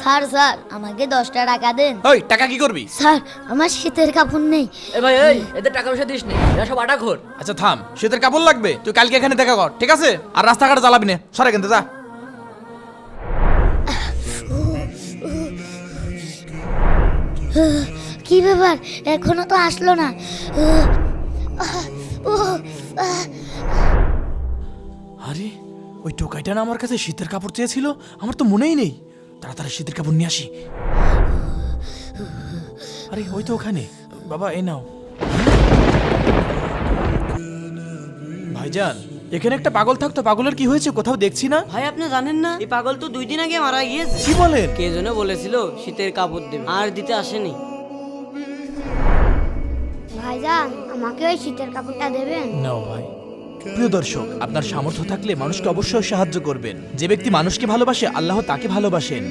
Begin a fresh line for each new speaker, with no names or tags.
Sir sir আমাকে দশটা টাকা দেন।
ওই টাকা কি করবি?
স্যার আমার শীতের কাপড় নেই।
এ ভাই এই এদের টাকা পয়সা দিস নি। এরা সব আটা খোর
আচ্ছা থাম। শীতের কাপড় লাগবে? তুই কালকে এখানে দেখা কর ঠিক আছে? আর রাস্তাঘাটে জ্বালাবি না। সরে কিন্তু যা।
কি ব্যাপার? এখনও তো আসলো না। ও
আরে ওই টোকাইটা না আমার কাছে শীতের কাপড় চেয়েছিল? আমার তো মনেই নেই। তাড়াতাড়ি শীতের কাপড় নিয়ে আসি। আরে ওই তো ওখানে। বাবা এই নাও। ভাইজান এখানে একটা পাগল থাকতো। পাগলের কি হয়েছে কোথাও দেখছি না?
ভাই আপনি জানেন না? এই পাগল তো দুই দিন আগে মারা গিয়েছে।
কি বলেন?
কে যেন বলেছিল শীতের কাপড় দেবে। আর দিতে আসেনি।
ভাইজান আমাকে ওই শীতের কাপড়টা দেবেন?
নাও ভাই। প্রিয় দর্শক, আপনার সামর্থ্য থাকলে মানুষকে অবশ্যই সাহায্য করবেন। যে ব্যক্তি মানুষকে ভালোবাসে, আল্লাহ তাকে ভালোবাসেন।